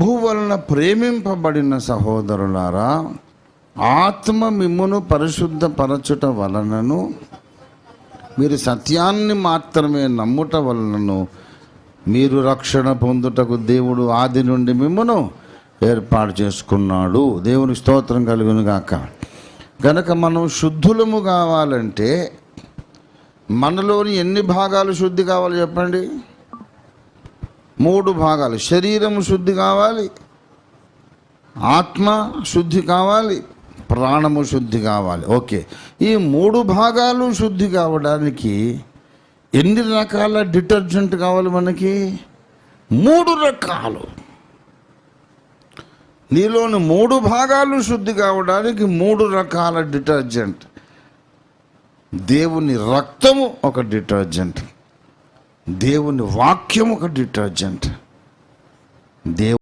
ప్రభు వలన ప్రేమింపబడిన సహోదరులారా ఆత్మ మిమ్మును పరిశుద్ధపరచుట వలనను మీరు సత్యాన్ని మాత్రమే నమ్ముట వలనను మీరు రక్షణ పొందుటకు దేవుడు ఆది నుండి మిమ్మను ఏర్పాటు చేసుకున్నాడు. దేవుని స్తోత్రం కలుగును గాక. గనక మనం శుద్ధులము కావాలంటే మనలోని ఎన్ని భాగాలు శుద్ధి కావాలి చెప్పండి? మూడు భాగాలు. శరీరము శుద్ధి కావాలి ఆత్మ శుద్ధి కావాలి ప్రాణము శుద్ధి కావాలి. ఓకే. ఈ మూడు భాగాలు శుద్ధి కావడానికి ఎన్ని రకాల డిటర్జెంట్ కావాలి మనకి? మూడు రకాలు. నీలోని మూడు భాగాలు శుద్ధి కావడానికి మూడు రకాల డిటర్జెంట్. దేవుని రక్తము ఒక డిటర్జెంట్. దేవుని వాక్యం ఒక డిటర్జెంట్. దేవు